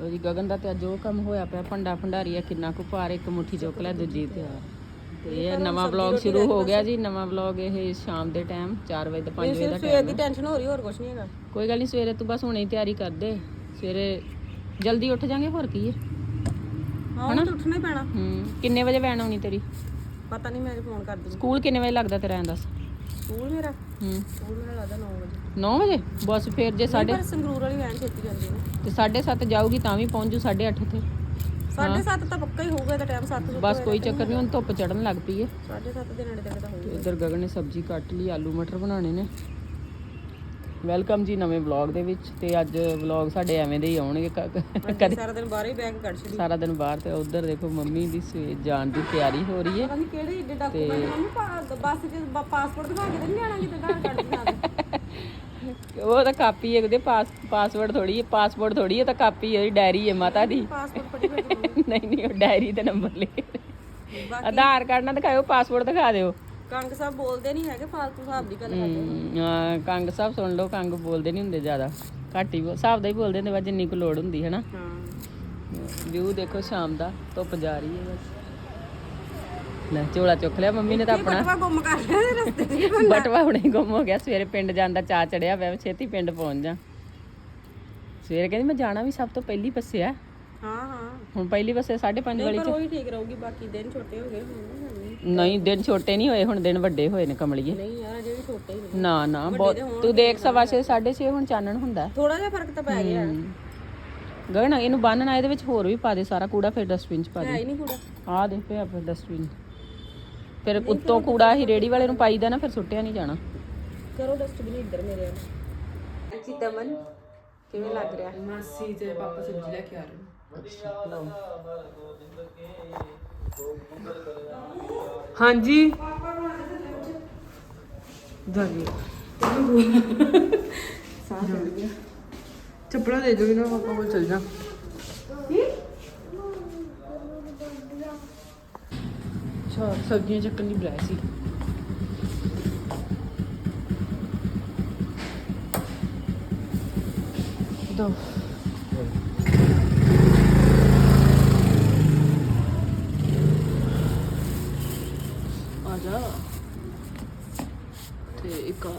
ਲੋ ਜੀ ਗਗਨ ਦਾ ਤੇ ਅੱਜ ਉਹ ਕੰਮ ਹੋਇਆ ਪਿਆ ਭੰਡਾ ਭੰਡਾਰੀ ਆ ਕਿੰਨਾ ਕੁ ਭਾਰ ਇੱਕ ਮੁੱਠੀ ਚੁੱਕ ਲਿਆ ਦੂਜੀ ਤੇ ਆ। ਤੇ ਇਹ ਨਵਾਂ ਵਲੌਗ ਸ਼ੁਰੂ ਹੋ ਗਿਆ ਜੀ ਨਵਾਂ ਵਲੌਗ ਇਹ ਸ਼ਾਮ ਦੇ ਟਾਈਮ 4 ਵਜੇ ਤੋਂ 5 ਵਜੇ ਦਾ ਸਵੇਰ ਦੀ ਟੈਨਸ਼ਨ ਹੋ ਰਹੀ ਹੋਰ ਕੁਝ ਨਹੀਂ ਹੈਗਾ। ਕੋਈ ਗੱਲ ਨਹੀਂ ਸਵੇਰੇ ਤੂੰ ਬਸ ਹੁਣੇ ਹੀ ਤਿਆਰੀ ਕਰ ਦੇ। ਸਵੇਰੇ ਜਲਦੀ ਉੱਠ ਜਾਾਂਗੇ ਹੋਰ ਕੀ ਹੈ ਹਾਂ ਹੁਣ ਤਾਂ ਉੱਠਣਾ ਹੀ ਪੈਣਾ। ਹੂੰ ਕਿੰਨੇ ਵਜੇ ਵੈਨ ਆਉਣੀ ਤੇਰੀ? ਪਤਾ ਨਹੀਂ ਮੈਂ ਫੋਨ ਕਰ ਦੂੰਗੀ ਸਕੂਲ ਕਿੰਨੇ ਵਜੇ ਲੱਗਦਾ ਤੇਰਾ ਐਂ ਦੱਸ? ਸਕੂਲ ਮੇਰਾ? ਹੂੰ। ਸਕੂਲ ਮੇਰਾ ਲੱਗਦਾ 9 ਵਜੇ। 9 ਵਜੇ? ਬਸ ਫੇਰ ਜੇ ਸਾਡੇ ਪਰ ਸੰਗਰੂਰ ਵਾਲੀ ਵੈਨ ਛੇਤੀ ਜਾਂਦੀ ਹੈ ਤੇ 7:30 ਜਾਊਗੀ ਤਾਂ ਵੀ ਪਹੁੰਚ ਜੂ 8:30 ਤੇ 7:30 ਤਾਂ ਪੱਕਾ ਹੀ ਹੋਊਗਾ ਇਹਦਾ ਟਾਈਮ 7 ਬਸ ਕੋਈ ਚੱਕਰ ਨਹੀਂ ਹੁਣ ਧੁੱਪ ਚੜਨ ਲੱਗ ਪਈ ਹੈ। 7:30 ਦੇ ਨੇੜੇ ਤੱਕ ਤਾਂ ਹੋਊਗਾ। ਤੇ ਇੱਧਰ ਗਗਨ ਨੇ ਸਬਜ਼ੀ ਕੱਟ ਲਈ ਆਲੂ ਮਟਰ ਬਣਾਉਣੇ ਨੇ। ਵੈਲਕਮ ਜੀ ਨਵੇਂ ਵਲੌਗ ਦੇ ਵਿੱਚ ਤੇ ਅੱਜ ਵਲੌਗ ਸਾਡੇ ਐਵੇਂ ਦੇ ਹੀ ਆਉਣਗੇ ਕਦੇ ਸਾਰਾ ਦਿਨ ਬਾਹਰ ਹੀ ਬੈਗ ਕੱਢ ਛੱਡੀ। ਸਾਰਾ ਦਿਨ ਬਾਹਰ ਤੇ ਉਧਰ ਦੇਖੋ ਮੰਮੀ ਦੀ ਸਵੇਰ ਜਾਣ ਦੀ ਤਿਆਰੀ ਹੋ ਰਹੀ ਹੈ। ਨਹੀਂ ਕਿਹੜੇ ਏਡੇ ਡਾਕੂਮੈਂਟ ਮੰਮੀ ਬੱਸ 'ਚ ਪਾਸਪੋਰਟ ਦਿਖਾ ਕੇ ਤੇ ਨਹੀਂ ਜਾਣਾ ਕਿਤੇ ਆਧਾਰ ਕਾਰਡ ਦਿਖਾ ਦੇ ਉਹ ਤਾਂ ਕਾਪੀ ਹੈ ਉਹਦੇ ਪਾਸ ਪਾਸਵਰਡ ਥੋੜੀ ਹੈ ਪਾਸਪੋਰਟ ਥੋੜੀ ਹੈ ਤਾਂ ਕਾਪੀ ਹੈ ਡਾਇਰੀ ਹੈ ਮਾਤਾ ਦੀ। ਨਹੀਂ ਨਹੀਂ ਉਹ ਡਾਇਰੀ ਤੇ ਨੰਬਰ ਲਿਖੇ ਆਧਾਰ ਕਾਰਡ ਨਾ ਦਿਖਾਇਓ ਪਾਸਪੋਰਟ ਦਿਖਾ ਦਿਓ। ਕੰਗ ਸਾਹਿਬ ਬੋਲਦੇ ਨਹੀਂ ਹੈਗੇ ਫਾਲਤੂ ਹਿਸਾਬ ਦੀ ਗੱਲ ਕਰਦੇ ਹਮ, ਹਾਂ, ਕੰਗ ਸਾਹਿਬ ਸੁਣ ਲਓ ਕੰਗ ਬੋਲਦੇ ਨਹੀਂ ਹੁੰਦੇ ਜ਼ਿਆਦਾ। ਘੱਟ ਹੀ ਹਿਸਾਬ ਦਾ ਹੀ ਬੋਲਦੇ ਹੁੰਦੇ ਵਾ ਜਿੰਨੀ ਕੁ ਲੋੜ ਹੁੰਦੀ ਹੈ ਨਾ ਹਾਂ। ਵਿਊ ਦੇਖੋ ਸ਼ਾਮ ਦਾ ਧੁੱਪ ਜਾ ਰਹੀ ਹੈ ਬਸ। ਲੈ ਝੋਲਾ ਚੁੱਕ ਲਿਆ ਮੰਮੀ ਨੇ ਤਾਂ ਆਪਣਾ। ਬਟਵਾ ਗੁੰਮ ਕਰ ਲਿਆ ਇਹਦੇ ਰਸਤੇ 'ਚ ਬਟਵਾ ਹੁਣੇ ਹੀ ਗੁੰਮ ਹੋ ਗਿਆ ਸਵੇਰੇ ਪਿੰਡ ਜਾਣ ਦਾ ਚਾਹ ਚੜਿਆ ਵੀ ਛੇਤੀ ਪਿੰਡ ਪਹੁੰਚ ਜਾ। ਸਵੇਰੇ ਕਹਿੰਦੀ ਮੈਂ ਜਾਣਾ ਵੀ ਸਭ ਤੋਂ ਪਹਿਲੀ ਬੱਸੇ ਆ। ਹਾਂ ਹਾਂ। ਹੁਣ ਪਹਿਲੀ ਬੱਸੇ 5:30 ਵਾਲੀ ਪਰ ਉਹੀ ਠੀਕ ਰਹੂਗੀ ਬਾਕੀ ਦਿਨ ਛੋਟੇ ਹੋ ਗਏ ਹੁਣ ਨਹੀਂ ਦਿਨ ਛੋਟੇ ਨਹੀਂ ਹੋਏ ਹੁਣ ਦਿਨ ਵੱਡੇ ਹੋਏ ਨੇ ਕਮਲੀਏ। ਨਹੀਂ ਯਾਰ ਅਜੇ ਵੀ ਛੋਟੇ ਹੀ ਨੇ। ਨਾ ਨਾ ਬਹੁਤ ਤੂੰ ਦੇਖ ਸਵਾ ਛੇ, ਸਾਢੇ 6 ਹੁਣ ਚਾਨਣ ਹੁੰਦਾ। ਥੋੜਾ ਜਿਹਾ ਫ਼ਰਕ ਤਾਂ ਪੈ ਗਿਆ। ਗਗਨ ਇਹਨੂੰ ਬੰਨਣਾ ਇਹਦੇ ਵਿੱਚ ਹੋਰ ਵੀ ਪਾ ਦੇ ਸਾਰਾ ਕੂੜਾ ਫਿਰ ਡਸਟਬਿਨ ਚ ਪਾ ਹੈ ਦੇ। ਹੀ ਨਹੀਂ ਕੁੜਾ। ਆਹ ਦੇ ਪਿਆ ਫਿਰ ਡਸਟਬਿਨ ਫਿਰ ਉੱਤੋਂ ਕੂੜਾ ਹੀ ਰੇੜੀ ਵਾਲੇ ਨੂੰ ਪਾਈਦਾ ਨਾ ਫਿਰ ਸੁੱਟਿਆ ਨਹੀਂ ਜਾਣਾ। ਕਰੋ ਡਸਟਬਿਨ ਇੱਧਰ ਮੇਰੇ ਵੱਲ। ਜੀ ਦਮਨ ਕਿਵੇਂ ਲੱਗ ਰਿਹਾ? ਮਾਸੀ ਤੇ ਪਾਪਾ ਸਬਜ਼ੀ ਲੈ ਕੇ ਆ ਰਹੇ ਹਾਂਜੀ। ਦਾਦੀ ਸਾਹ ਚੜ ਗਿਆ। ਚੱਪਲਾਂ ਦੇ ਜੋਗੀ ਨਾ ਪਾਪਾ ਕੋਲ ਚਲ ਜਾ। ਅੱਛਾ ਸਬਜ਼ੀਆਂ ਚੱਕਣ ਦੀ ਬੁਲਾਇਆ ਸੀ। ਦੋ ਆ ਜਾ। ਤੇ ਇੱਕ ਆ।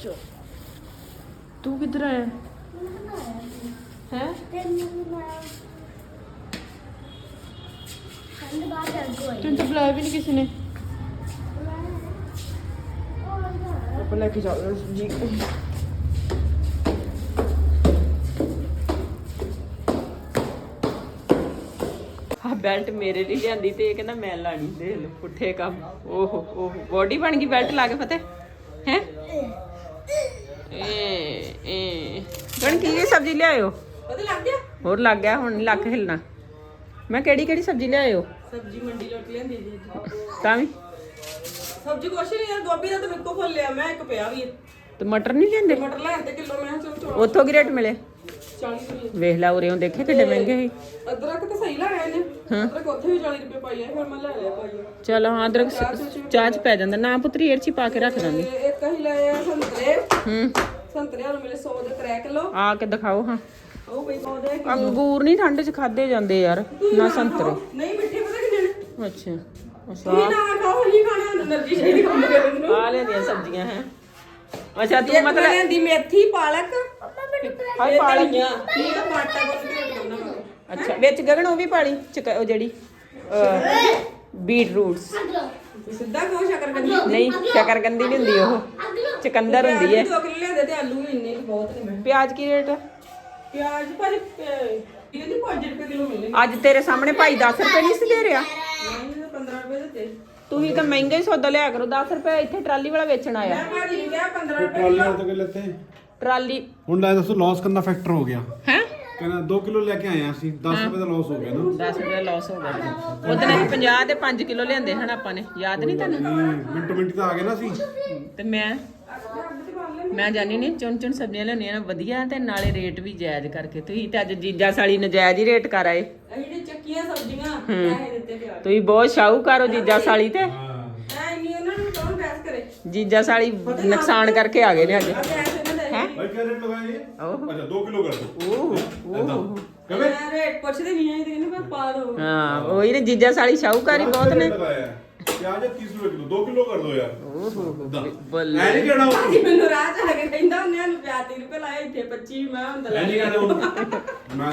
ਰਿਹਾ ਤੂੰ ਕਿੱਧਰ ਆਇਆ? ਹੈ? ਤੈਨੂੰ ਤਾਂ ਬੁਲਾਇਆ ਵੀ ਨਹੀਂ ਕਿਸੇ ਨੇ। ਆਪਾਂ ਲੈ ਕੇ ਜਾਓ ਜੀ ਬੈਲਟ ਮੇਰੇ ਲਈ ਲਿਆਂਦੀ ਤੇ ਇਹ ਕਹਿੰਦਾ ਮੈਂ ਲਾਣੀ ਦੇ ਲੋ ਪੁੱਠੇ ਕੰਮ। ਓਹੋ ਓਹ ਬੋਡੀ ਬਣ ਗਈ ਬੈਲਟ ਲਾ ਕੇ ਫਤਿਹ? ਹੈ? ਏ ਏ। ਗਣ ਕੀ ਕੀ ਸਬਜ਼ੀ ਲਿਆਇਓ? ਪਤਾ ਲੱਗ ਗਿਆ? ਹੋਰ ਲੱਗ ਗਿਆ ਹੁਣ ਨੀ ਲੱਕ ਹਿਲਣਾ। ਮੈਂ ਕਿਹੜੀ ਕਿਹੜੀ ਸਬਜ਼ੀ ਲਿਆਇਓ? ਸਬਜ਼ੀ ਮੰਡੀ ਲੋਟ ਲੈਂਦੀ ਜੀ ਤਾਂ ਵੀ? ਸਬਜ਼ੀ ਕੁਛ ਨਹੀਂ ਯਾਰ ਗੋਭੀ ਦਾ ਤਾਂ ਮੇਰੇ ਕੋਲ ਫੁੱਲ ਲਿਆ ਮੈਂ ਇੱਕ ਪਿਆ ਵੀ ਹੈ। ਤੇ ਮਟਰ ਨਹੀਂ ਲਿਆਂਦੇ? ਟਮਾਟਰ ਲੈਣ ਤੇ ਕਿਲੋ ਮੈਂ ਚਲ ਚੋ ਉੱਥੋਂ ਕੀ ਰੇਟ ਮਿਲੇ? ਵੇਖ ਲੈ ਉਰੇ ਉਹ ਦੇਖੇ ਕਿੱਡੇ ਮਹਿੰਗੇ ਸੀ। ਅਦਰਕ ਤਾਂ ਸਹੀ ਲਾਇਆ ਇਹਨੇ ਅਦਰਕ ਉੱਥੇ ਵੀ 40 ਰੁਪਏ ਪਾਈ ਆ ਫਿਰ ਮੈਂ ਲੈ ਲਿਆ ਪਾਈ ਚਲ ਹਾਂ ਅਦਰਕ ਚਾਹ ਚ ਪੈ ਜਾਂਦਾ। ਨਾ ਪੁੱਤਰੀ ਏਰ ਚ ਪਾ ਕੇ ਰੱਖ ਦਾਂਗੇ। ਇੱਕ ਅਸੀਂ ਲਾਇਆ ਸੰਤਰੇ। ਹੂੰ। ਸੰਤਰਿਆਂ ਨੂੰ ਮਿਲੇ 100 ਦੇ 3 ਕਿਲੋ। ਆ ਕੇ ਦਿਖਾਓ ਹਾਂ। ਉਹ ਬਈ 100 ਦੇ ਅੰਗੂਰ ਨਹੀਂ ਠੰਡ ਚ ਖਾਦੇ ਜਾਂਦੇ ਯਾਰ ਨਾ ਸੰਤਰੇ। ਨਹੀਂ ਮਿੱਠੇ ਪਤਾ ਕਿ ਜਿਹੜੇ ਅੱਛਾ। ਅੱਛਾ। ਨਾ ਖਾਓ ਹੀ ਖਾਣਾ એનર્ਜੀ ਸ਼ੇਕ ਕੰਮ ਕਰਨ ਨੂੰ ਆ ਲੈਂਦੀਆਂ ਸਬਜ਼ੀਆਂ ਹੈ। ਅੱਛਾ ਤੂੰ ਮਤਲਬ ਦੀ ਮੇਥੀ ਪਾਲਕ ਹਾਈ ਪਾਲਕ ਧਨੀਆ ਠੀਕ ਆ ਆਟਾ ਗੁੰਨ ਕੇ ਕਰਨਾ ਅੱਛਾ ਵਿੱਚ ਗਗਨ ਉਹ ਵੀ ਪਾਲੀ ਚਕ ਉਹ ਜਿਹੜੀ ਬੀਟ ਰੂਟਸ ਸਿੱਧਾ ਕਹੋ ਸ਼ਕਰ ਕੰਦੀ ਨਹੀਂ ਸ਼ਕਰਕੰਦੀ ਨਹੀਂ ਹੁੰਦੀ ਉਹ। ਚਕੰਦਰ ਹੁੰਦੀ ਹੈ। 2 ਕਿਲੋ ਲਿਆਂਦੇ ਤੇ ਆਲੂ ਵੀ ਇੰਨੇ ਕੁ ਬਹੁਤ ਨੇ। ਮੈਂ ਪਿਆਜ਼ ਕੀ ਰੇਟ ਹੈ ਪਿਆਜ਼ ਭਾਜੀ ਇਹਦੇ ਦੀ 5 ਰੁਪਏ ਕਿਲੋ ਮਿਲੇ ਅੱਜ ਤੇਰੇ ਸਾਹਮਣੇ ਭਾਈ 10 ਰੁਪਏ ਨਹੀਂ ਸੀ ਦੇ ਰਿਹਾ। ਨਹੀਂ ਇਹ 15 ਰੁਪਏ ਦਿੱਤੇ ਤੁਸੀਂ ਤਾਂ ਮਹਿੰਗਾ ਹੀ ਸੌਦਾ ਲਿਆ ਕਰੋ 10 ਰੁਪਏ ਇੱਥੇ ਟਰਾਲੀ ਵਾਲਾ ਵੇਚਣ ਆਇਆ। ਮੈਂ ਭਾਜੀ ਨੂੰ ਕਿਹਾ 15 ਰੁਪਏ ਟਰਾਲੀਆਂ ਤੋਂ ਕਿ ਲੈਤੇ ਟਰਾਲੀ। ਹੁਣ ਲੈ ਦੱਸੋ ਲਾਸ ਕਰਨਾ ਫੈਕਟਰ ਹੋ ਗਿਆ? ਹੈ? ਕਹਿੰਦਾ 2 ਕਿਲੋ ਲੈ ਕੇ ਆਏ ਆ ਅਸੀਂ 10 ਰੁਪਏ ਦਾ ਲਾਸ ਹੋ ਗਿਆ ਨਾ। 10 ਰੁਪਏ ਲਾਸ ਹੋ ਗਿਆ ਉਹਦੇ ਨਾਲ 50 ਤੇ 5 ਕਿਲੋ ਲਿਆਂਦੇ ਹਨ ਆਪਾਂ ਨੇ। ਯਾਦ ਨਹੀਂ ਤੁਹਾਨੂੰ? ਮਿੰਟੋ ਮਿੰਟ ਤਾਂ ਆ ਗਏ ਨਾ ਅਸੀਂ। ਤੇ ਮੈਂ ਮੈਂ ਜਾਣੀ ਨਹੀਂ ਚੁਣ ਚੁਣ ਸਬਜ਼ੀਆਂ ਲਿਆਉਣੀਆਂ ਨੇ ਵਧੀਆ ਤੇ ਨਾਲੇ ਰੇਟ ਵੀ ਜਾਇਜ਼ ਕਰਕੇ। ਤੁਸੀਂ ਤੇ ਅੱਜ ਜੀਜਾ ਸਾਲੀ ਨਜਾਇਜ਼ ਹੀ ਰੇਟ ਕਰ ਆਏ। ਅਸੀਂ ਜਿਹੜੇ ਚੱਕੀਆਂ ਸਬਜ਼ੀਆਂ ਪੈਸੇ ਦਿੱਤੇ ਪਿਆਜ਼ ਤੁਸੀਂ ਬਹੁਤ ਸ਼ਾਹੂਕਾਰ ਹੋ ਜੀਜਾ ਸਾਲੀ ਤੇ। ਐ ਨਹੀਂ ਉਹਨਾਂ ਨੂੰ ਕੌਣ ਬੈਸ ਕਰੇ? ਜੀਜਾ ਸਾਲੀ ਨੁਕਸਾਨ ਕਰਕੇ ਆ ਗਏ ਨੇ ਅੱਜ। ਕਿਲੋ ਕਰ ਦੋ। ਓਹ, ਓਹ। ਕਵੇ ਨੇ ਬਹੁਤ ਨੇ। ਪਿਆਜ਼ 30 ਰੁਪਏ ਕਿਲੋ 2 ਕਿਲੋ ਕਰ ਦੋ ਯਾਰ। ਓਹੋ ਏਦਾਂ। ਐ ਬੱਲੇ। ਨਹੀਂ ਕਹਿਣਾ ਮੈਨੂੰ ਰਾਹ ਚ ਕਹਿੰਦਾ ਉਹਨੇ ਨੂੰ 35 ਰੁਪਏ ਲਾਏ ਇੱਥੇ 25 ਮੈਂ ਹੁੰਦਾ ਐ ਨਹੀਂ ਕਹਿਣਾ ਉਹ ਮੈਂ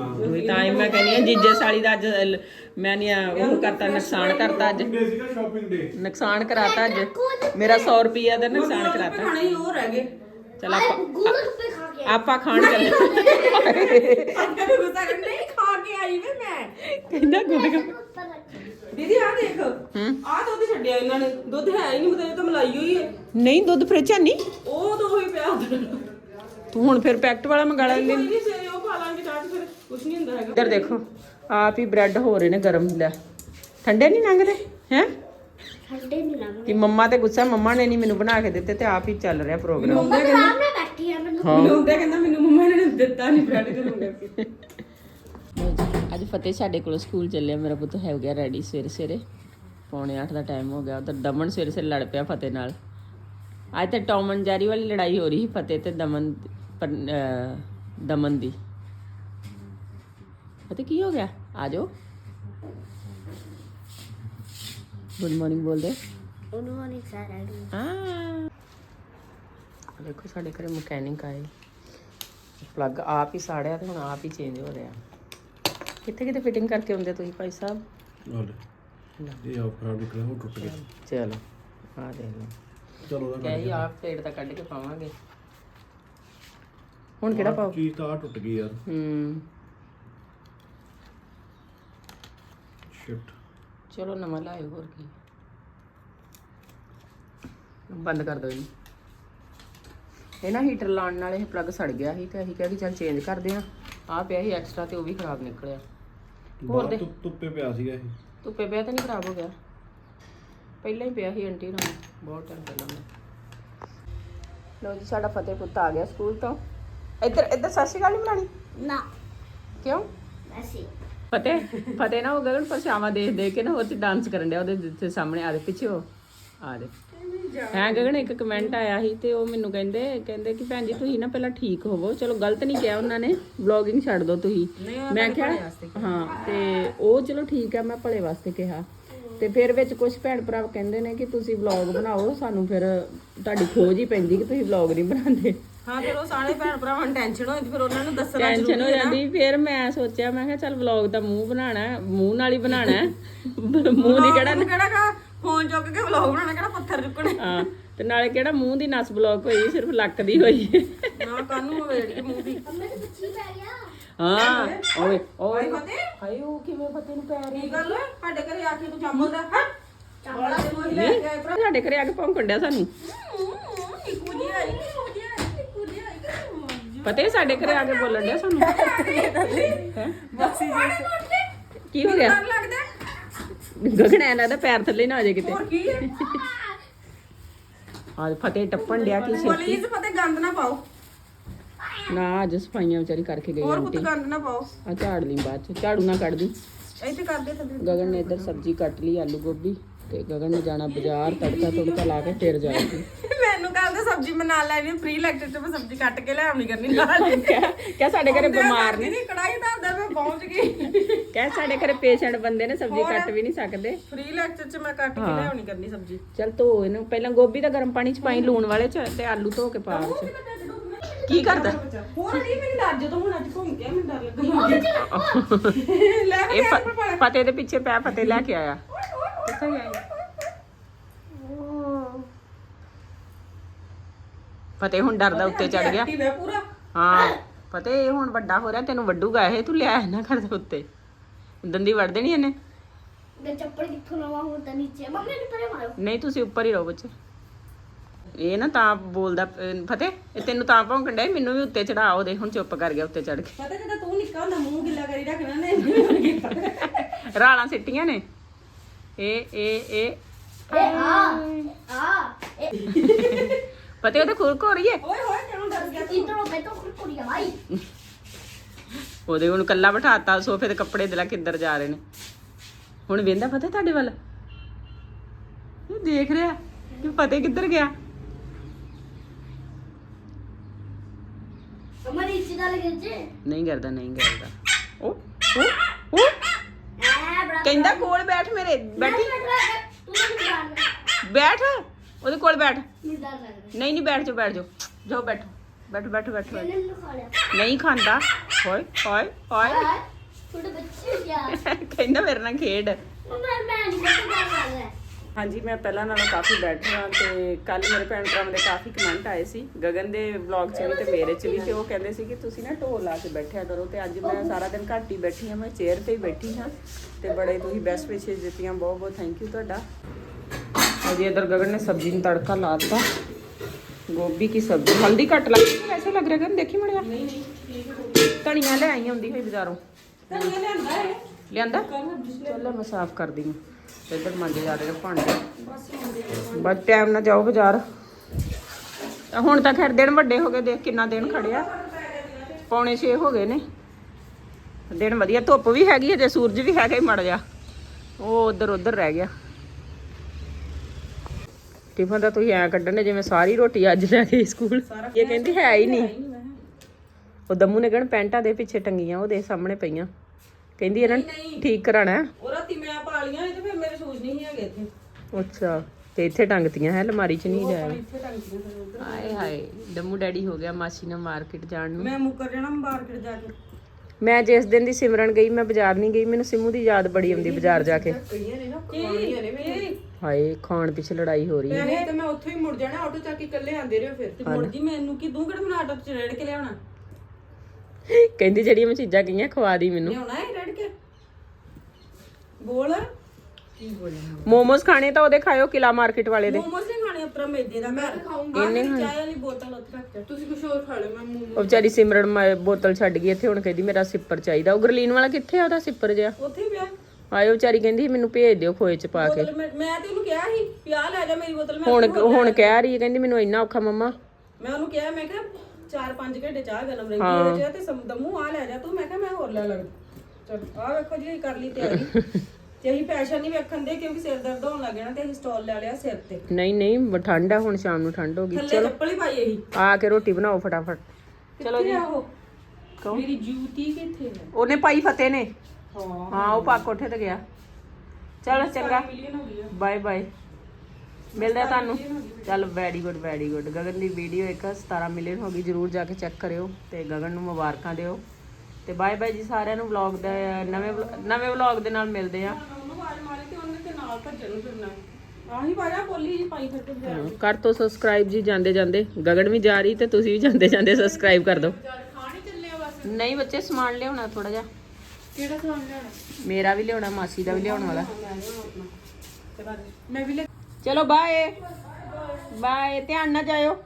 ਉਹੀ ਤਾਂ ਮੈਂ ਕਹਿੰਦੀ ਆ ਜੀਜੇ ਸਾਲੀ ਦਾ ਅੱਜ ਮੈਂ ਨਹੀਂ ਉਹ ਕਰਤਾ ਨੁਕਸਾਨ ਕਰਤਾ ਅੱਜ। ਨੁਕਸਾਨ ਕਰਾਤਾ ਅੱਜ। ਮੇਰਾ 100 ਰੁਪਇਆ ਦਾ ਨੁਕਸਾਨ ਕਰਾਤਾ। ਚਲ ਆਪਾਂ ਖਾਣ ਚੱਲੇ। ਅੰਕਲ ਗੁੱਸਾ ਕਰ ਨਹੀਂ ਦੀਦੀ ਆ ਦੇਖ। ਆ ਦੁੱਧ ਛੱਡਿਆ ਇਹਨਾਂ ਨੇ। ਦੁੱਧ ਹੈ ਹੀ ਨਹੀਂ ਉਹਦੇ ਤਾਂ ਮਲਾਈ ਹੋਈ ਹੈ। ਨਹੀਂ ਦੁੱਧ ਫ੍ਰਿਜ ਨਹੀਂ। ਉਹ ਤਾਂ ਹੋਈ ਪਿਆ ਤੂੰ ਹੁਣ ਫਿਰ ਪੈਕਟ ਵਾਲਾ ਮੰਗਾ ਕੁਝ ਨਹੀਂ ਹੁੰਦਾ ਹੈਗਾ। ਇੱਧਰ ਦੇਖੋ ਆਪ ਹੀ ਬ੍ਰੈਡ ਹੋ ਰਹੇ ਨੇ ਗਰਮ ਲੈ। ਠੰਡੇ ਨਹੀਂ ਲੰਘਦੇ? ਹੈ? ਠੰਡੇ ਨਹੀਂ ਲੱਗਦੇ ਕਿ ਮੰਮਾ ਤੇ ਗੁੱਸਾ ਮੰਮਾ ਨੇ ਨਹੀਂ ਮੈਨੂੰ ਬਣਾ ਕੇ ਦਿੱਤੇ ਤੇ ਆਪ ਹੀ ਚੱਲ ਰਿਹਾ ਪ੍ਰੋਗਰਾਮ ਮੰਮਾ ਬੈਠੀ ਆ ਮੈਨੂੰ ਮੈਨੂੰ ਹੁੰਦਾ ਕਹਿੰਦਾ ਮੈਨੂੰ ਮੰਮਾ ਨੇ ਦਿੱਤਾ ਨਹੀਂ ਬ੍ਰੈਡ ਕਰੂੰਗਾ ਅੱਜ ਫਤਿਹ ਸਾਡੇ ਕੋਲ ਸਕੂਲ ਚੱਲਿਆ ਮੇਰਾ ਪੁੱਤ ਹੈ ਗਿਆ ਰੈਡੀ ਸਵੇਰੇ ਸਵੇਰੇ। ਪੌਣੇ 8 ਦਾ ਟਾਈਮ ਹੋ ਗਿਆ ਉਧਰ ਦਮਨ ਸਵੇਰੇ ਸਵੇਰੇ ਲੜ ਪਿਆ ਫਤਿਹ ਨਾਲ। ਅੱਜ ਤੇ ਟੌਮ ਐਂਡ ਜੈਰੀ ਵਾਲੀ ਲੜਾਈ ਹੋ ਰਹੀ ਸੀ ਫਤਿਹ ਤੇ ਦਮਨ ਦਮਨ ਦੀ। ਅਤੇ ਕੀ ਹੋ ਗਿਆ? ਆ ਜਾਓ। ਗੁੱਡ ਮਾਰਨਿੰਗ ਬੋਲਦੇ। ਗੁੱਡ ਮਾਰਨਿੰਗ ਸਰ ਹਾਂ। ਦੇਖੋ ਸਾਡੇ ਘਰੇ ਮਕੈਨਿਕ ਆਏ। ਪਲੱਗ ਆਪ ਹੀ ਸਾੜਿਆ ਤੇ ਹੁਣ ਆਪ ਹੀ ਚੇਂਜ ਹੋ ਰਿਹਾ। ਕਿੱਥੇ ਕਿਤੇ ਫਿਟਿੰਗ ਕਰਕੇ ਹੁੰਦੇ ਤੁਸੀਂ ਭਾਈ ਸਾਹਿਬ? ਇਹ ਆਪ ਖਰਾਬ ਨਿਕਲਿਆ ਉਹ ਟੁੱਟ ਗਿਆ। ਚਲੋ ਆ ਦੇ ਲਓ। ਚਲੋ ਕਹੀ ਆਪ ਪੇੜ ਤਾਂ ਕੱਢ ਕੇ ਪਾਵਾਂਗੇ। ਹੁਣ ਕਿਹੜਾ ਪਾਉ ਚੀਜ਼ ਤਾਂ ਟੁੱਟ ਗਈ ਯਾਰ। ਹੂੰ। शिट ਚਲੋ ਨਵਾਂ ਲਾਇਓ ਹੋਰ ਕੀ। ਬੰਦ ਕਰ ਦਿਓ ਇਹਨੂੰ। ਇਹ ਨਾ ਹੀਟਰ ਲਾਉਣ ਨਾਲ ਇਹ ਪਲੱਗ ਸੜ ਗਿਆ ਸੀ ਤੇ ਅਸੀਂ ਕਿਹਾ ਕਿ ਚੱਲ ਚੇਂਜ ਕਰਦੇ ਆ ਆ ਪਿਆ ਸੀ ਐਕਸਟਰਾ ਤੇ ਉਹ ਵੀ ਖਰਾਬ ਨਿਕਲਿਆ। ਹੋਰ ਦੇ। ਧੁੱਪ- ਪਿਆ ਸੀਗਾ ਇਹ। ਧੁੱਪੇ ਪਿਆ ਤਾਂ ਨਹੀਂ ਖਰਾਬ ਹੋ ਗਿਆ। ਪਹਿਲਾਂ ਹੀ ਪਿਆ ਸੀ ਆਂਟੀ ਨਾਲ ਬਹੁਤ ਟਾਈਮ ਪਹਿਲਾਂ ਲੋ ਜੀ ਸਾਡਾ ਫਤਿਹ ਪੁੱਤ ਆ ਗਿਆ ਸਕੂਲ ਤੋਂ। ਇੱਧਰ ਇੱਧਰ ਸਤਿ ਸ਼੍ਰੀ ਅਕਾਲ ਨਹੀਂ ਬੁਲਾਣੀ ਨਾ। ਕਿਉਂ? ਵੈਸੇ ਫਤਿਹ ਫਤਿਹ ਨਾ ਉਹ ਗਗਨ ਪਰਛਾਵਾਂ ਦੇਖ ਦੇਖ ਕੇ ਨਾ ਉਹ ਤੇ ਡਾਂਸ ਕਰਨ ਡਿਆ ਉਹਦੇ ਜਿੱਥੇ ਸਾਹਮਣੇ ਆ ਦੇ ਪਿੱਛੇ ਉਹ ਆ ਦੇ ਹੈ ਗਗਨ ਇੱਕ ਕਮੈਂਟ ਆਇਆ ਸੀ ਤੇ ਉਹ ਮੈਨੂੰ ਕਹਿੰਦੇ ਕਹਿੰਦੇ ਕਿ ਭੈਣ ਜੀ ਤੁਸੀਂ ਨਾ ਪਹਿਲਾਂ ਠੀਕ ਹੋਵੋ। ਚਲੋ ਗਲਤ ਨਹੀਂ ਕਿਹਾ ਉਹਨਾਂ ਨੇ ਵਲੌਗਿੰਗ ਛੱਡ ਦਿਓ ਤੁਸੀਂ। ਮੈਂ ਕਿਹਾ। ਹਾਂ ਤੇ ਉਹ ਚਲੋ ਠੀਕ ਆ ਮੈਂ ਭਲੇ ਵਾਸਤੇ ਕਿਹਾ। ਤੇ ਫਿਰ ਵਿੱਚ ਕੁਝ ਭੈਣ ਭਰਾ ਕਹਿੰਦੇ ਨੇ ਕਿ ਤੁਸੀਂ ਵਲੌਗ ਬਣਾਓ ਸਾਨੂੰ ਫਿਰ ਤੁਹਾਡੀ ਖੋਜ ਹੀ ਪੈਂਦੀ ਕਿ ਤੁਸੀਂ ਵਲੌਗ ਨਹੀਂ ਬਣਾਉਂਦੇ। ਹਾਂ ਫਿਰ ਉਹ ਸਾਰੇ ਭੈਣ ਭਰਾਵਾਂ ਨੂੰ ਟੈਨਸ਼ਨ ਹੋ ਜਾਂਦੀ ਫਿਰ ਉਹਨਾਂ ਨੂੰ ਦੱਸਣਾ ਟੈਨਸ਼ਨ ਹੋ ਜਾਂਦੀ ਫਿਰ ਮੈਂ ਸੋਚਿਆ ਮੈਂ ਕਿਹਾ ਚੱਲ ਵਲੌਗ ਦਾ ਮੂੰਹ ਬਣਾਣਾ ਹੈ, ਮੂੰਹ ਨਾਲ ਹੀ ਬਣਾਣਾ ਹੈ। ਮੂੰਹ ਨਹੀਂ ਕਿਹੜਾ ਨੂੰ ਕਿਹੜਾ ਕਾ ਫੋਨ ਚੁੱਕ ਕੇ ਵਲੌਗ ਬਣਾਉਣਾ ਕਿਹੜਾ ਪੱਥਰ ਚੁੱਕਣੇ? ਹਾਂ ਤੇ ਨਾਲੇ ਕਿਹੜਾ ਮੂੰਹ ਦੀ ਨਸ ਬਲੌਕ ਹੋਈ ਸਿਰਫ ਲੱਕ ਦੀ ਹੋਈ ਹੈ। ਨਾ ਕਾਨੂੰ ਹੋਵੇ ਜਿਹੜੀ ਮੂੰਹ ਦੀ। ਅੰਮੇ ਤੇ ਪਿੱਛੇ ਪੈ ਗਿਆ। ਹਾਂ। ਓਏ ਓਏ। ਹਾਏ ਉਹ ਕਿਵੇਂ ਪਤੇ ਨੂੰ ਪੈ ਕੀ ਗੱਲ ਓਏ? ਸਾਡੇ ਘਰੇ ਆ ਕੇ ਤੂੰ ਹੈ? ਚਾਂਬਲਾ ਦੇ ਮੂੰਹ ਲੈ ਕੇ ਆਏ ਭਰਾ। ਸਾਡੇ ਘਰੇ ਆ ਕੇ ਭੌਂਕਣ ਡਿਆ ਸਾਨੂੰ। ਨਿੱਕੂ ਜੀ ਆਈ ਨਿੱਕੂ ਜੀ ਆਈ ਨਿੱਕੂ ਜੀ ਆਈ ਪਤਾ ਸਾਡੇ ਘਰੇ ਆ ਕੇ ਬੋਲਣ ਡਿਆ ਸਾਨੂੰ? ਬਸੀ ਜੀ। ਕੀ ਹੋ ਗਿਆ? ਗਗਨ ਐ ਲੱਗਦਾ ਪੈਰ ਥੱਲੇ ਨਾ ਆ ਜਾਏ ਕਿਤੇ। ਹੋਰ ਕੀ ਹੈ? ਆ ਫਤਿਹ ਟੱਪਣ ਡਿਆ ਕੀ ਛੇਤੀ? ਪਲੀਜ਼ ਪਤੇ ਗੰਦ ਨਾ ਪਾਓ। ਨਾ ਅੱਜ ਸਫਾਈਆਂ ਵਿਚਾਰੀ ਕਰਕੇ ਗਈ ਹੋਰ ਆਂਟੀ। ਪੁੱਤ ਗੰਦ ਨਾ ਪਾਓ। ਆ ਝਾੜ ਲਈ ਬਾਅਦ ਚ। ਝਾੜੂ ਨਾ ਕੱਢ ਦੀ। ਇੱਥੇ ਕਰਦੇ ਥੱਲੇ ਗਗਨ ਨੇ ਇੱਧਰ ਸਬਜ਼ੀ ਕੱਟ ਲਈ ਆਲੂ ਗੋਭੀ। ਤੇ ਗਗਨ ਨੇ ਜਾਣਾ ਬਾਜ਼ਾਰ ਤੜਕਾ ਤੁੜਕਾ ਲਾ ਕੇ ਫਿਰ ਜਾਏਗੀ ਮੈਨੂੰ ਕਹਿੰਦੇ ਸਬਜ਼ੀ ਨਾਲ ਲੈਣੀ ਫ੍ਰੀ ਲੈਕਚਰ ਚ ਮੈਂ ਸਬਜ਼ੀ ਕੱਟ ਕੇ ਲੈ ਆਉਣੀ ਕਰਨੀ ਨਾਲ। ਕਿਆ ਸਾਡੇ ਘਰੇ ਬਿਮਾਰ ਨੇ? ਨਹੀਂ ਕੜਾਈ ਧਰਦਾ ਮੈਂ ਪਹੁੰਚ ਗਈ। ਕਹਿ ਸਾਡੇ ਘਰੇ ਪੇਸ਼ੈਂਟ ਬੰਦੇ ਨੇ ਸਬਜ਼ੀ ਕੱਟ ਵੀ ਨਹੀਂ ਸਕਦੇ? ਫ੍ਰੀ ਲੈਕਚਰ ਚ ਮੈਂ ਕੱਟ ਕੇ ਲੈ ਆਉਣੀ ਕਰਨੀ ਸਬਜ਼ੀ। ਚਲ ਧੋ ਇਹਨੂੰ। ਪਹਿਲਾਂ ਗੋਭੀ ਤਾਂ ਗਰਮ ਪਾਣੀ ਚ ਪਾਈ ਲੂਣ ਵਾਲੇ ਚ ਤੇ ਆਲੂ ਧੋ ਕੇ ਪਾ ਵਿੱਚ। ਕੀ ਕਰਦਾ? ਹੋਰ ਨਹੀਂ ਮੈਨੂੰ ਡਰ ਜਦੋਂ ਹੁਣ ਅੱਜ ਘੁੰਮ ਗਿਆ ਮੈਨੂੰ ਡਰ ਲੱਗਾ ਲੈ ਇਹ ਫ- ਫਤਿਹ ਦੇ ਪਿੱਛੇ ਪੈ ਫਤਿਹ ਲੈ ਕੇ ਆਇਆ। ਕਿੱਥੇ ਗਿਆ ਫਤਿਹ ਹੁਣ ਡਰਦਾ ਉੱਤੇ ਚੜ ਗਿਆ। ਐਕਟਿਵ ਹੈ ਪੂਰਾ। ਹਾਂ ਫਤਿਹ ਇਹ ਹੁਣ ਵੱਡਾ ਹੋ ਰਿਹਾ ਤੈਨੂੰ ਵੱਡੂਗਾ ਇਹ ਤੂੰ ਲਿਆ ਨਾ ਕਰਦਾ ਉੱਤੇ। ਦੰਦੀ ਵੜ ਦੇਣੀ ਇਹਨੇ? ਤੇ ਚੱਪਲ ਕਿੱਥੋਂ ਲਵਾਂ ਹੁਣ ਤਾਂ ਨੀਚੇ ਮੰਮੀ ਨੂੰ ਪਰੇ ਮਾਰੋ। ਨਹੀਂ ਤੁਸੀਂ ਉੱਪਰ ਹੀ ਰਹੋ ਬੱਚੇ। ਇਹ ਨਾ ਤਾਂ ਬੋਲਦਾ ਅਹ, ਫਤਿਹ ਇਹ ਤੈਨੂੰ ਤਾਂ ਭੌਂਕਣ ਡਿਆ ਮੈਨੂੰ ਵੀ ਉੱਤੇ ਚੜਾ ਉਹਦੇ ਹੁਣ ਚੁੱਪ ਕਰ ਗਿਆ ਉੱਤੇ ਚੜ ਕੇ। ਪਤਾ ਜਦੋਂ ਤੂੰ ਨਿੱਕਾ ਹੁੰਦਾ ਮੂੰਹ ਗਿੱਲਾ ਕਰੀ ਰੱਖਣਾ ਨੇ ਰਾਲਾਂ ਸਿੱਟੀਆਂ ਨੇ। ਇਹ ਇਹ ਇਹ ਆ ਫਤਿਹ ਉਹਦੇ ਖੁਰ ਖੋ ਰਹੀ ਹੈ ਓਏ ਹੋਏ ਕਿਉਂ ਡਰ ਗਿਆ ਇਧਰੋਂ ਮੈਂ ਤਾਂ ਕੁੜੀਆਂ ਭਾਈ। ਉਹਦੇ ਹੁਣ ਕੱਲਾ ਬਿਠਾਤਾ ਸੋਫੇ ਤੇ ਕੱਪੜੇ ਦੇ ਲਾ ਕਿੱਧਰ ਜਾ ਰਹੇ ਨੇ। ਹੁਣ ਵੇਂਦਾ ਪਤਾ ਤੁਹਾਡੇ ਵੱਲ? ਇਹ ਦੇਖ ਰਿਹਾ ਕਿ ਪਤਾ ਕਿੱਧਰ ਗਿਆ? ਨਹੀਂ ਕਰਦਾ ਨਹੀਂ ਕਰਦਾ। ਉਹ ਉਹ ਉਹ। ਐ ਬੜਾ ਕਹਿੰਦਾ ਕੋਲ ਬੈਠ ਮੇਰੇ ਬੈਠੀ। ਤੂੰ ਨਹੀਂ ਜਾਣ ਬੈਠ ਉਹਦੇ ਕੋਲ ਬੈਠ। ਨਹੀਂ ਡਰ ਲੱਗ ਰਿਹਾ ਨਹੀਂ ਨਹੀਂ ਬੈਠ ਜਾ ਬੈਠ ਜਾ ਜਾਓ ਬੈਠੋ। ਬੈਠੋ ਬੈਠੋ ਬੈਠੋ ਇਹਨੇ ਮੈਨੂੰ ਖਾ ਲਿਆ ਨਹੀਂ ਖਾਂਦਾ। ਹੋਏ ਹੋਏ ਹੋਏ। ਯਾਰ ਛੋਟੇ ਬੱਚੇ ਕਿਆ ਕਹਿੰਦਾ ਮੇਰੇ ਨਾਲ ਖੇਡ। ਮੈਂ ਮੈਂ ਨਹੀਂ ਰਿਹਾ ਹਾਂਜੀ ਮੈਂ ਪਹਿਲਾਂ ਨਾਲੋਂ ਕਾਫੀ ਬੈਟਰ ਹਾਂ ਤੇ ਕੱਲ ਮੇਰੇ ਭੈਣ ਭਰਾਵਾਂ ਦੇ ਕਾਫੀ ਕਮੈਂਟ ਆਏ ਸੀ। ਗਗਨ ਦੇ ਵਲੌਗ 'ਚ ਵੀ ਤੇ ਮੇਰੇ 'ਚ ਵੀ ਤੇ ਉਹ ਕਹਿੰਦੇ ਸੀ ਕਿ ਤੁਸੀਂ ਨਾ ਢੋਲ ਲਾ ਕੇ ਬੈਠਿਆ ਕਰੋ ਤੇ ਅੱਜ ਮੈਂ ਸਾਰਾ ਦਿਨ ਘੱਟ ਹੀ ਬੈਠੀ ਹਾਂ ਮੈਂ ਚੇਅਰ ਤੇ ਹੀ ਬੈਠੀ ਹਾਂ ਤੇ ਬੜੇ ਤੁਸੀਂ ਬੈਸਟ ਵਿਸ਼ੇਸ ਦਿੱਤੀਆਂ ਬਹੁਤ ਬਹੁਤ ਥੈਂਕ ਯੂ ਤੁਹਾਡਾ। ਅਜੀ ਇਧਰ ਗਗਨ ਨੇ ਸਬਜ਼ੀ ਨੂੰ ਤੜਕਾ ਲਾਤਾ ਗੋਭੀ ਕੀ ਸਬਜ਼ੀ? ਹਲਦੀ ਘੱਟ ਲੱਗਦੀ ਹੈ ਵੈਸੇ ਲੱਗ ਰਿਹਾ ਗਗਨ ਦੇਖੀ ਮੜਿਆ? ਨਹੀਂ ਨਹੀਂ ਧਨੀਆ ਲੈ ਆਈ ਹੁੰਦੀ ਹੋਈ ਬਾਜ਼ਾਰੋਂ। ਧਨੀਆ ਲਿਆਂਦਾ ਹੈ ਲਿਆਂਦਾ? ਚਲੋ ਮੈਂ ਸਾਫ਼ ਕਰਦੀ ਹਾਂ। ਇੱਧਰ ਮਾਂਜੇ ਜਾ ਰਹੇ ਨੇ ਭਾਂਡੇ। ਬਸ ਟਾਈਮ ਨਾਲ ਜਾਓ ਬਾਜ਼ਾਰ। ਹੁਣ ਤਾਂ ਖੈਰ ਦਿਨ ਵੱਡੇ ਹੋ ਗਏ, ਦੇਖ ਕਿੰਨਾ ਦਿਨ ਖੜਿਆ। ਪੌਣੇ 6 ਹੋ ਗਏ ਨੇ। ਦਿਨ ਵਧੀਆ, ਧੁੱਪ ਵੀ ਹੈਗੀ ਹੈ ਤੇ ਸੂਰਜ ਵੀ ਹੈਗਾ ਹੀ ਮੜ ਜਾ ਉਹ ਉਧਰ ਉਧਰ ਰਹਿ ਗਿਆ। ਟਿਫਨ ਤਾਂ ਤੁਸੀਂ ਐ ਕੱਢਣੇ, ਜਿਵੇਂ ਸਾਰੀ ਰੋਟੀ ਅੱਜ ਲੈ ਗਈ ਸਕੂਲ। ਇਹ ਕਹਿੰਦੀ ਹੈ ਹੀ ਨਹੀਂ। ਉਹ ਦਮੂ ਨੇ ਕਹਿਣ, ਪੈਂਟਾਂ ਦੇ ਪਿੱਛੇ ਟੰਗੀਆਂ ਉਹਦੇ ਸਾਹਮਣੇ ਪਈਆਂ। ਕਹਿੰਦੀ ਇਹਨਾਂ ਠੀਕ ਕਰਾਣਾ ਹੈ। ਉਹ ਰਾਤੀ ਮੈਂ ਪਾ ਲੀਆਂ ਇਹ ਤੇ ਫਿਰ ਮੇਰੇ ਸ਼ੂਜ਼ ਨਹੀਂ ਹੈਗੇ ਇੱਥੇ। ਅੱਛਾ ਤੇ ਇੱਥੇ ਟੰਗਤੀਆਂ ਹੈ ਅਲਮਾਰੀ 'ਚ ਨਹੀਂ ਜਾਇਆ ਇੱਥੇ ਟੰਗ ਕੇ ਫਿਰ ਉੱਧਰ। ਹਾਏ ਹਾਏ ਦਮੂ ਡੈਡੀ ਹੋ ਗਿਆ ਮਾਸੀ ਨਾਲ ਮਾਰਕੀਟ ਜਾਣ ਨੂੰ। ਮੈਂ ਮੁੱਕਰ ਜਾਣਾ ਮਾਰਕੀਟ ਜਾ ਕੇ। ਮੈਂ ਜਿਸ ਦਿਨ ਦੀ ਸਿਮਰਨ ਗਈ ਮੈਂ ਬਾਜ਼ਾਰ ਨਹੀਂ ਗਈ ਮੈਨੂੰ ਸਿੰਮੂ ਦੀ ਯਾਦ ਬੜੀ ਆਉਂਦੀ ਬਾਜ਼ਾਰ ਜਾ ਕੇ। ਕਈਆਂ ਨੇ ਨਾ ਖਾਣੀਆਂ ਨੇ ਇਹ ਹਾਏ ਖਾਣ ਪਿੱਛੇ ਲੜਾਈ ਹੋ ਰਹੀ ਹੈ। ਪੈਸੇ ਤੇ ਮੈਂ ਉੱਥੋਂ ਹੀ ਮੁੜ ਜਾਣਾ ਆਟੋ ਚੱਕ ਕੇ ਇਕੱਲੇ ਆਂਦੇ ਰਹੋ ਫਿਰ। ਤੇ ਮੁੜ ਜੀ ਮੈਨੂੰ ਕੀ ਤੂੰ ਕਿਹੜਾ ਮੈਨੂੰ ਆਟੋ ਚ ਰੇੜ ਕੇ ਲਿਆਉਣਾ? ਕਹਿੰਦੀ ਜਿਹੜੀਆਂ ਮੈਂ ਚੀਜ਼ਾਂ ਕਹੀਆਂ ਖਵਾ ਦੀ ਮੈਨੂੰ। ਲਿਆਉਣਾ ਹੈ ਰੇੜ ਕੇ ਬੋਲ। ਮੋਮੋਸ ਖਾਣੇ ਤਾਂ ਉਹਦੇ ਖਾਇਓ ਕਿਲਾ ਮਾਰਕੀਟ ਵਾਲੇ ਦੇ। ਮੋਮੋਸ ਨਹੀਂ ਖਾਣੇ ਉਤਰਾ ਮੈਦੇ ਦਾ ਮੈਂ ਖਾਊਂਗਾ। ਇਹਨੇ ਚਾਹ ਵਾਲੀ ਬੋਤਲ ਉੱਥੇ ਰੱਖ ਦੇ। ਤੁਸੀਂ ਕੁਝ ਹੋਰ ਖਾ ਲਓ ਮੈਂ ਮੂੰਹ ਉਹ ਵਿਚਾਰੀ ਸਿਮਰਨ ਮ- ਬੋਤਲ ਛੱਡ ਗਈ ਇੱਥੇ ਹੁਣ ਕਹਿੰਦੀ ਮੇਰਾ ਸਿੱਪਰ ਚਾਹੀਦਾ। ਉਹ ਗਰਲੀਨ ਵਾਲਾ ਕਿੱਥੇ ਆ ਉਹਦਾ ਸਿੱਪਰ ਜਿਹਾ? ਉੱਥੇ ਹੀ ਪਿਆ। ਆਏ ਉਹ ਵਿਚਾਰੀ ਕਹਿੰਦੀ ਮੈਨੂੰ ਭੇਜ ਦਿਓ ਖੋਏ ਚ ਪਾ ਕੇ। ਬੋਤਲ ਮੈਂ ਮੈਂ ਤੇ ਉਹਨੂੰ ਕਿਹਾ ਸੀ ਪਿਆ ਲੈ ਜਾ ਮੇਰੀ ਬੋਤਲ ਮੈਂ ਹੁਣ ਹੁਣ ਕਹਿ ਰਹੀ ਹੈ ਕਹਿੰਦੀ ਮੈਨੂੰ ਇੰਨਾ ਔਖਾ ਮੰਮਾ। ਮੈਂ ਉਹਨੂੰ ਕਿਹਾ ਮੈਂ ਕਿਹਾ 4-5 ਘੰਟੇ ਚਾਹ ਗਰਮ ਰਹਿੰਦੀ ਚ ਤੇ ਸਮ- ਦਮੂ ਆ ਲੈ ਜਾ ਤੂੰ। ਮੈਂ ਕਿਹਾ ਮੈਂ ਹੋਰ ਲੈ ਲੱਗਦਾ। ਚਲ ਆ ਵੇਖੋ ਜੀ ਕਰ ਲਈ ਤਿਆਰੀ। ਤੇ ਅਸੀਂ ਪੈਸ਼ਨ ਨਹੀਂ ਵੇਖਣ ਦੇ ਕਿਉਂਕਿ ਸਿਰ ਦਰਦ ਹੋਣ ਲੱਗ ਜਾਣਾ ਤੇ ਅਸੀਂ ਸਟਾਲ ਲੈ ਲਿਆ ਸਿਰ ਤੇ। ਨਹੀਂ ਨਹੀਂ ਬ- ਠੰਡ ਆ ਹੁਣ ਸ਼ਾਮ ਨੂੰ ਠੰਡ ਹੋ ਗਈ। ਥੱਲੇ ਚੱਪਲ ਹੀ ਪਾਈ ਇਹੀ। ਆ ਕੇ ਰੋਟੀ ਬਣਾਓ ਫਟਾਫਟ। ਚਲੋ ਜੀ। ਆਹੋ ਕਹੋ। ਮੇਰੀ ਜੂਤੀ ਕਿੱਥੇ ਹੈ ਉਹਨੇ ਪਾਈ ਫਤਿਹ ਨੇ। ਹਾਂ। ਹਾਂ ਉਹ ਪਾ ਕੋਠੇ ਤੇ ਗਿਆ। ਚਲੋ ਚੰਗਾ। ਮਿਲੀਅਨ ਹੋ ਗਈ ਆ। Bye bye. ਮਿਲਦੇ ਆ ਤੁਹਾਨੂੰ। ਚੱਲ very good very good Gagan ਦੀ ਵੀਡੀਓ ਇੱਕ 17 ਮਿਲੀਅਨ ਹੋ ਗਈ। ਜਰੂਰ ਜਾ ਕੇ ਚੈੱਕ ਕਰਿਓ ਤੇ ਗਗਨ ਨੂੰ ਮੁਬਾਰਕਾਂ ਦਿਓ। ਤੇ ਬਾਏ ਬਾਏ ਜੀ ਸਾਰਿਆਂ ਨੂੰ ਵਲੌਗ ਦਾ ਨਵੇਂ ਵਲ- ਨਵੇਂ ਵਲੌਗ ਦੇ ਨਾਲ ਮਿਲਦੇ ਆ ਉਹਨੂੰ ਆਵਾਜ਼ ਮਾਰੀ ਤੇ ਉਹਨੇ ਤੇ ਨਾਲ ਭੱਜਣ ਨੂੰ ਫਿਰਨਾ ਆਹੀ ਵਾਜਾ ਬੋਲੀ ਜੀ ਪਾਈ ਫਿਰ ਤੇ ਜਾ ਕਰ ਤੋਂ ਸਬਸਕ੍ਰਾਈਬ ਜੀ ਜਾਂਦੇ ਜਾਂਦੇ। ਗਗਨ ਵੀ ਜਾ ਰਹੀ ਤੇ ਤੁਸੀਂ ਵੀ ਜਾਂਦੇ ਜਾਂਦੇ ਸਬਸਕ੍ਰਾਈਬ ਕਰ ਦਿਓ ਨਹੀਂ ਬੱਚੇ ਸਮਾਨ ਲਿਆਉਣਾ ਥੋੜਾ ਜਿਹਾ। ਕਿਹੜਾ ਸਮਾਨ ਲੈਣਾ ਮੇਰਾ ਵੀ ਲਿਆਉਣਾ ਮਾਸੀ ਦਾ ਵੀ ਲਿਆਉਣ ਵਾਲਾ। ਮੈਂ ਵੀ ਲੈ ਚਲੋ ਬਾਏ। ਬਾਏ ਧਿਆਨ ਨਾਲ ਜਾਇਓ।